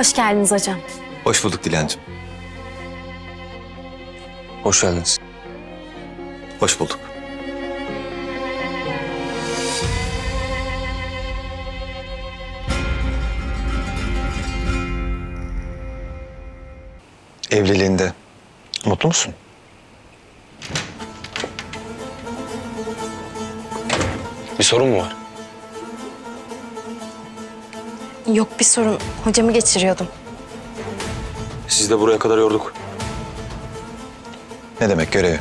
Hoş geldiniz hocam. Hoş bulduk Dilancığım. Hoş geldiniz. Hoş bulduk. Evliliğinde mutlu musun? Bir sorun mu var? Yok bir sorun. Hocamı geçiriyordum. Siz de buraya kadar yorduk. Ne demek görevi?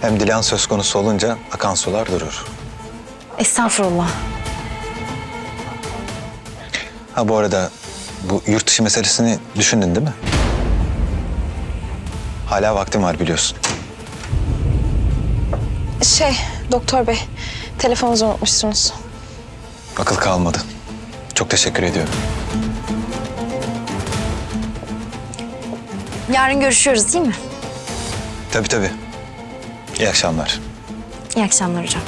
Hem Dilan söz konusu olunca akan sular durur. Estağfurullah. Ha bu arada bu yurt dışı meselesini düşündün değil mi? Hala vaktim var biliyorsun. Şey, doktor bey, telefonunuzu unutmuşsunuz. Akıl kalmadı. Çok teşekkür ediyorum. Yarın görüşüyoruz değil mi? Tabii tabii. İyi akşamlar. İyi akşamlar hocam.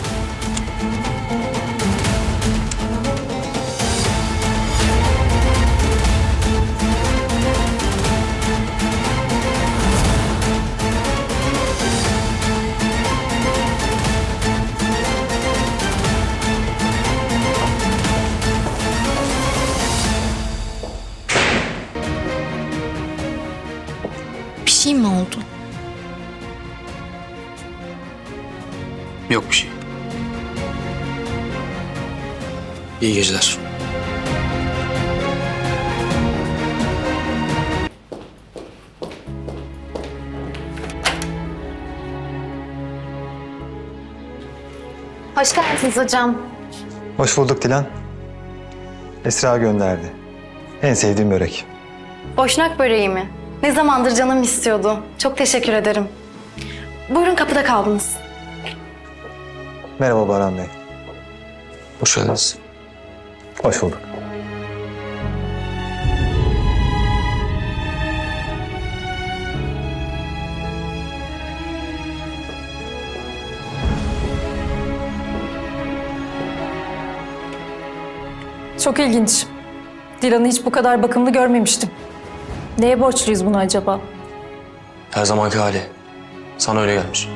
Yok bir şey. İyi geceler. Hoş geldiniz hocam. Hoş bulduk Dilan. Esra gönderdi. En sevdiğim börek. Boşnak böreği mi? Ne zamandır canım istiyordu. Çok teşekkür ederim. Buyurun kapıda kaldınız. Merhaba Baran Bey. Hoş geldiniz. Hoş bulduk. Çok ilginç. Dilan'ı hiç bu kadar bakımlı görmemiştim. Neye borçluyuz bunu acaba? Her zamanki hali. Sana öyle gelmiş.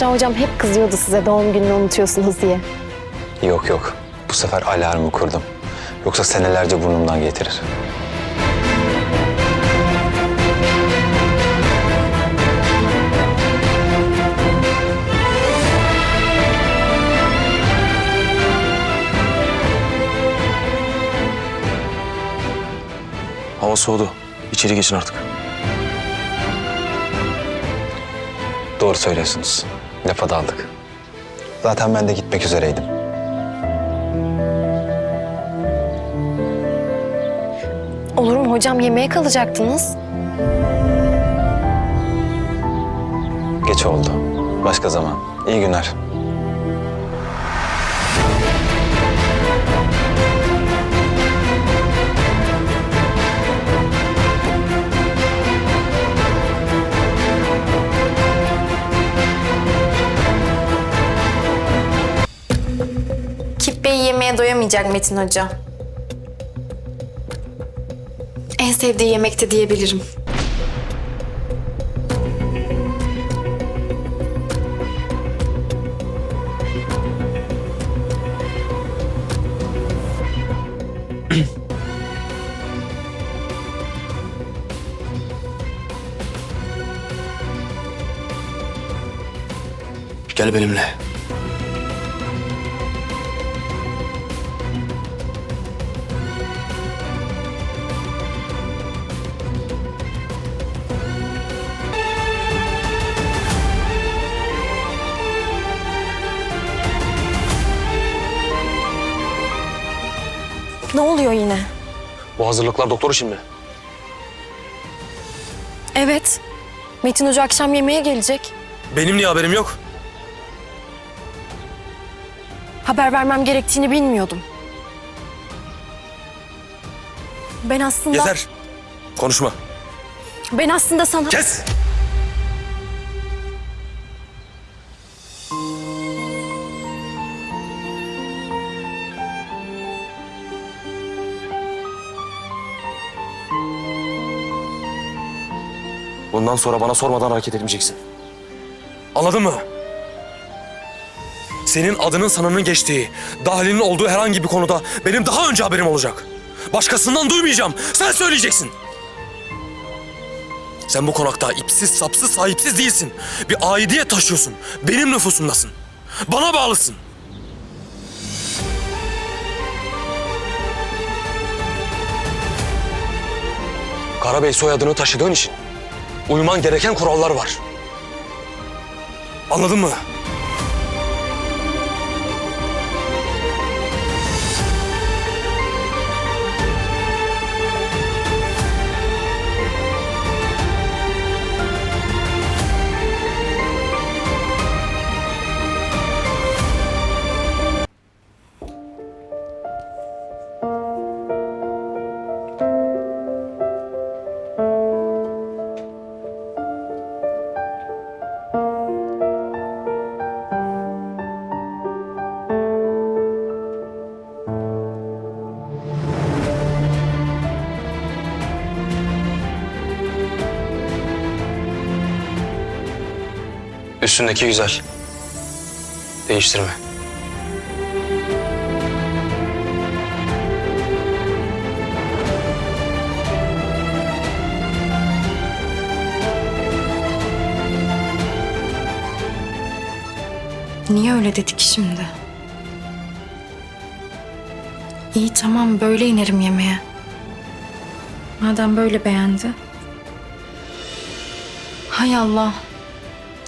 Esra hocam hep kızıyordu size doğum gününü unutuyorsunuz diye. Yok yok. Bu sefer alarmı kurdum. Yoksa senelerce burnumdan getirir. Hava soğudu. İçeri geçin artık. Doğru söylüyorsunuz. Lafa daldık. Zaten ben de gitmek üzereydim. Olur mu hocam yemeğe kalacaktınız? Geç oldu. Başka zaman. İyi günler. Kip Bey yemeğe doyamayacak Metin Hoca. En sevdiği yemekte diyebilirim. Gel benimle. Ne oluyor yine? Bu hazırlıklar doktor için mi? Evet. Metin Hoca akşam yemeğe gelecek. Benim niye haberim yok? Haber vermem gerektiğini bilmiyordum. Ben aslında... Yeter. Konuşma. Ben aslında sana... Kes! Bundan sonra bana sormadan hareket etmeyeceksin. Anladın mı? Senin adının sanının geçtiği, dahilinin olduğu herhangi bir konuda benim daha önce haberim olacak. Başkasından duymayacağım. Sen söyleyeceksin. Sen bu konakta ipsiz sapsız sahipsiz değilsin. Bir aidiyet taşıyorsun. Benim nüfusumdasın. Bana bağlısın. Karabey soyadını taşıdığın için uyman gereken kurallar var. Anladın mı? Üstündeki güzel. Değiştirme. Niye öyle dedik şimdi? İyi tamam böyle inerim yemeğe. Madem böyle beğendi. Hay Allah.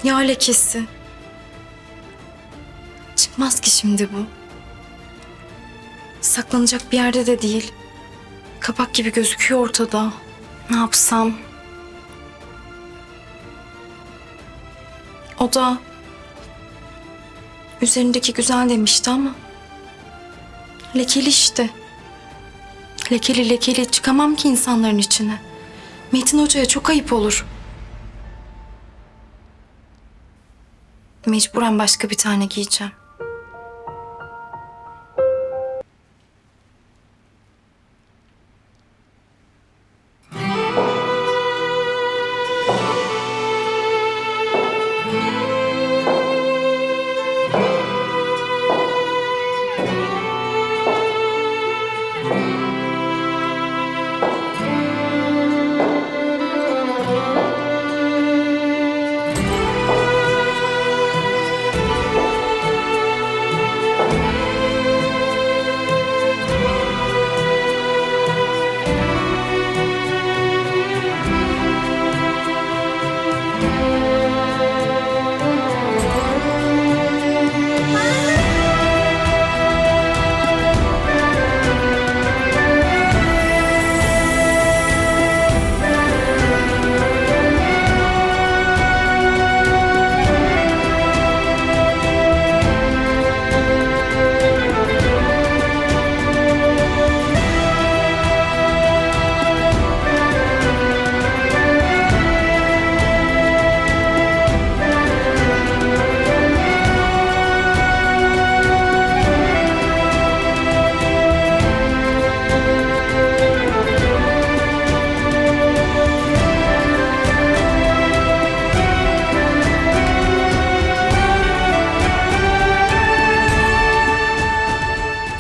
Yağ lekesi. Çıkmaz ki şimdi bu. Saklanacak bir yerde de değil. Kapak gibi gözüküyor ortada. Ne yapsam? O da üzerindeki güzel demişti ama lekeli işte. Lekeli lekeli çıkamam ki insanların içine. Metin Hoca'ya çok ayıp olur. Mecburen başka bir tane giyeceğim.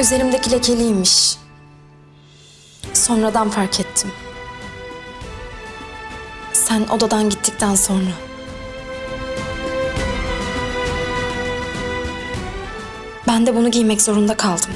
Üzerimdeki lekeliymiş. Sonradan fark ettim. Sen odadan gittikten sonra. Ben de bunu giymek zorunda kaldım.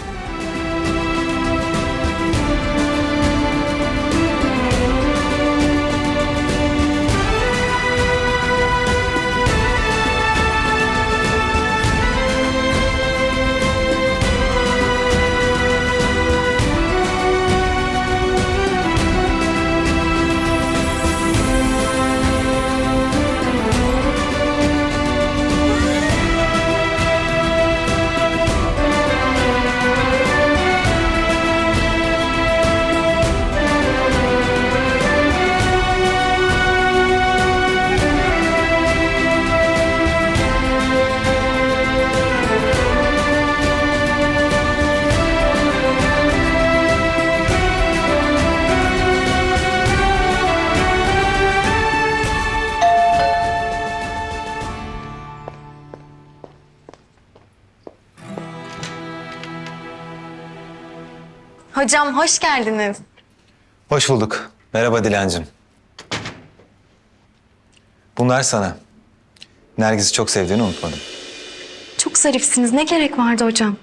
Hocam hoş geldiniz. Hoş bulduk. Merhaba Dilancığım. Bunlar sana. Nergis'i çok sevdiğini unutmadım. Çok zarifsiniz. Ne gerek vardı hocam?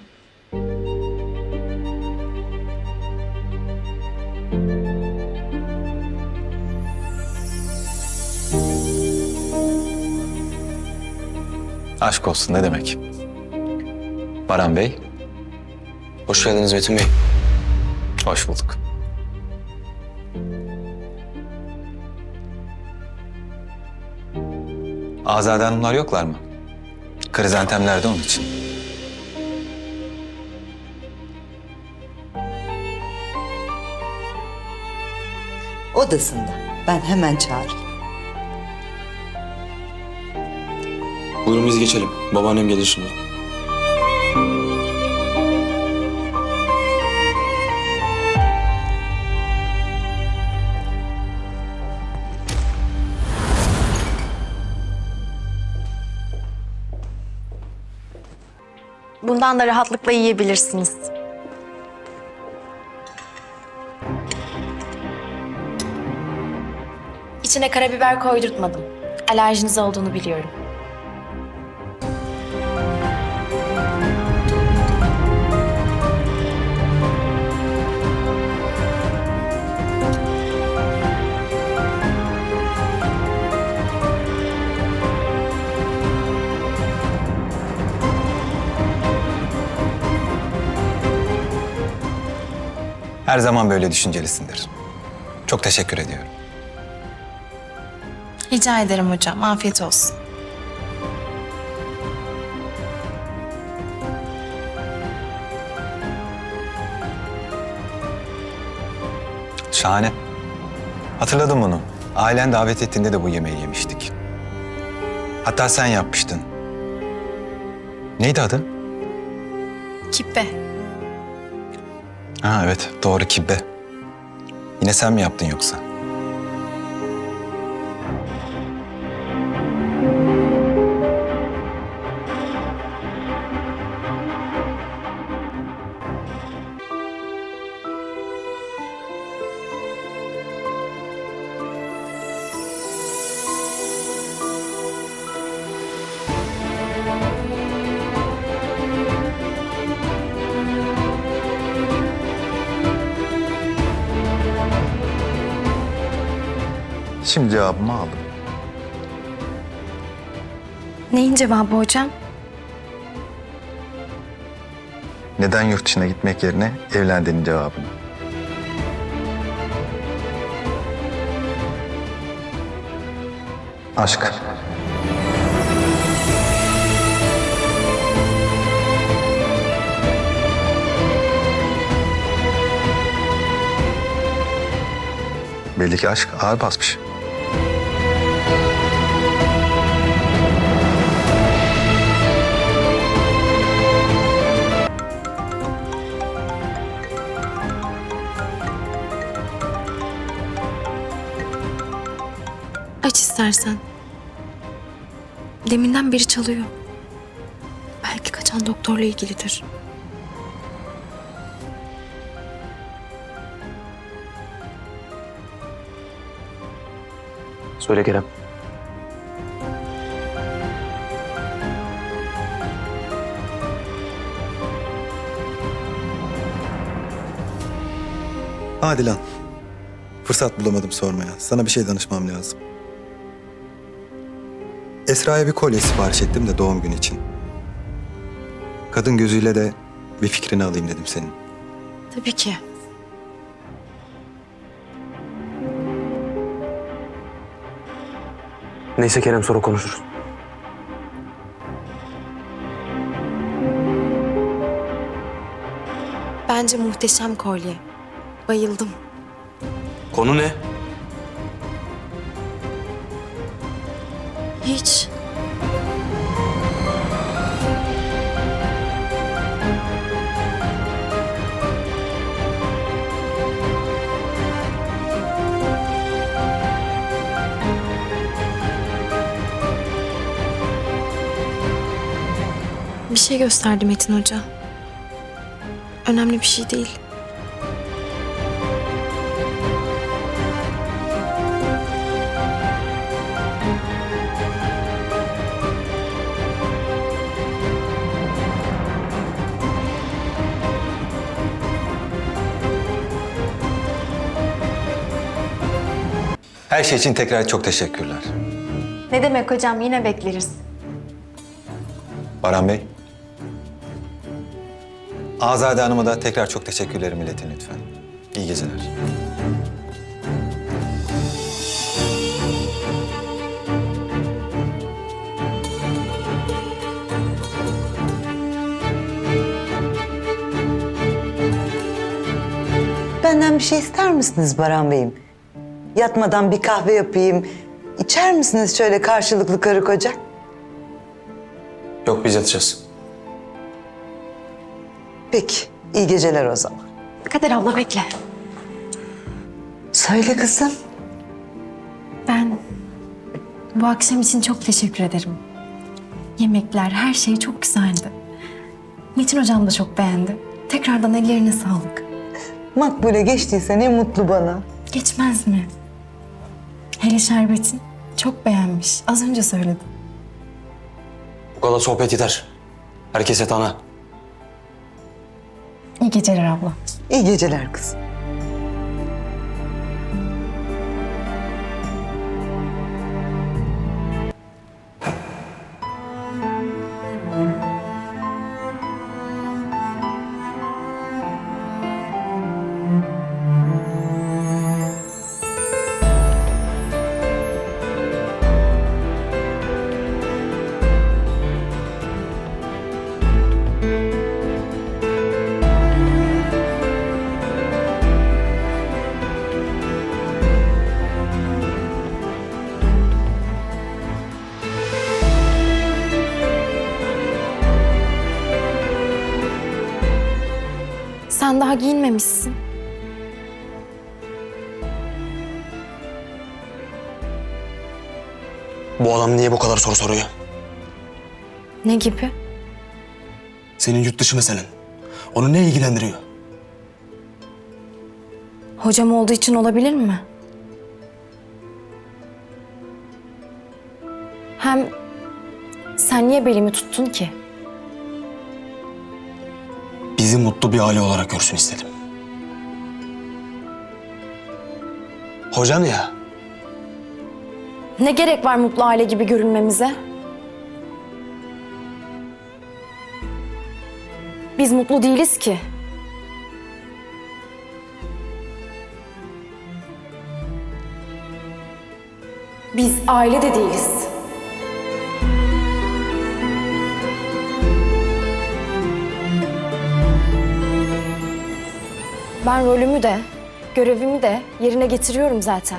Aşk olsun ne demek? Baran Bey, Hoş geldiniz Metin Bey. Hoş bulduk. Azade Hanımlar yoklar mı? Krizantemler de onun için. Odasında. Ben hemen çağırayım. Buyurun biz geçelim. Babaannem gelir şimdi. Bundan da rahatlıkla yiyebilirsiniz. İçine karabiber koydurtmadım. Alerjiniz olduğunu biliyorum. Her zaman böyle düşüncelisindir. Çok teşekkür ediyorum. Rica ederim hocam. Afiyet olsun. Şahane. Hatırladım bunu. Ailen davet ettiğinde de bu yemeği yemiştik. Hatta sen yapmıştın. Neydi adı? Kippe. Ha evet doğru kibbe. Yine sen mi yaptın yoksa? Şimdi cevabımı aldım. Neyin cevabı hocam? Neden yurt dışına gitmek yerine evlendiğinin cevabını. Aşk. Belli ki aşk ağır basmış. Aç istersen. Deminden beri çalıyor. Belki kaçan doktorla ilgilidir. Söyle Kerem. Hadi lan. Fırsat bulamadım sormaya. Sana bir şey danışmam lazım. Esra'ya bir kolye sipariş ettim de doğum günü için. Kadın gözüyle de bir fikrini alayım dedim senin. Tabii ki. Neyse Kerem sonra konuşuruz. Bence muhteşem kolye. Bayıldım. Konu ne? Hiç. Bir şey gösterdi Metin Hoca. Önemli bir şey değil. Her şey için tekrar çok teşekkürler. Ne demek hocam yine bekleriz. Baran Bey. Azade Hanım'a da tekrar çok teşekkürlerimi iletin lütfen. İyi geceler. Benden bir şey ister misiniz Baran Bey'im? Yatmadan bir kahve yapayım. İçer misiniz şöyle karşılıklı karı koca? Yok biz yatacağız. Peki, iyi geceler o zaman. Kader abla bekle. Söyle kızım. Ben bu akşam için çok teşekkür ederim. Yemekler, her şey çok güzeldi. Metin hocam da çok beğendi. Tekrardan ellerine sağlık. Makbule geçtiyse ne mutlu bana. Geçmez mi? Hele şerbetin çok beğenmiş. Az önce söyledim. Bu kadar sohbet yeter. Herkes yatağına. İyi geceler abla. İyi geceler kızım. Sen daha giyinmemişsin. Bu adam niye bu kadar soru soruyor? Ne gibi? Senin yurt dışı meselen. Onu ne ilgilendiriyor? Hocam olduğu için olabilir mi? Hem sen niye belimi tuttun ki? Bizi mutlu bir aile olarak görsün istedim. Hocan ya. Ne gerek var mutlu aile gibi görünmemize? Biz mutlu değiliz ki. Biz aile de değiliz. Ben rolümü de, görevimi de yerine getiriyorum zaten.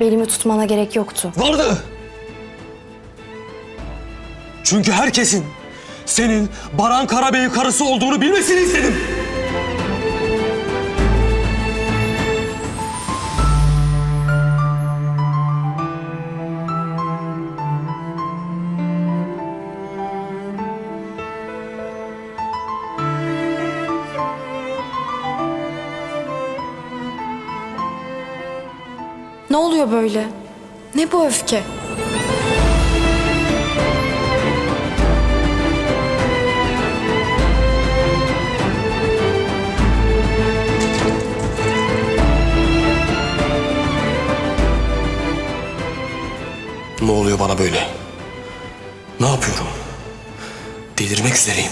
Belimi tutmana gerek yoktu. Vardı. Çünkü herkesin senin Baran Karabey'in karısı olduğunu bilmesini istedim. Böyle? Ne bu öfke? Ne oluyor bana böyle? Ne yapıyorum? Delirmek üzereyim.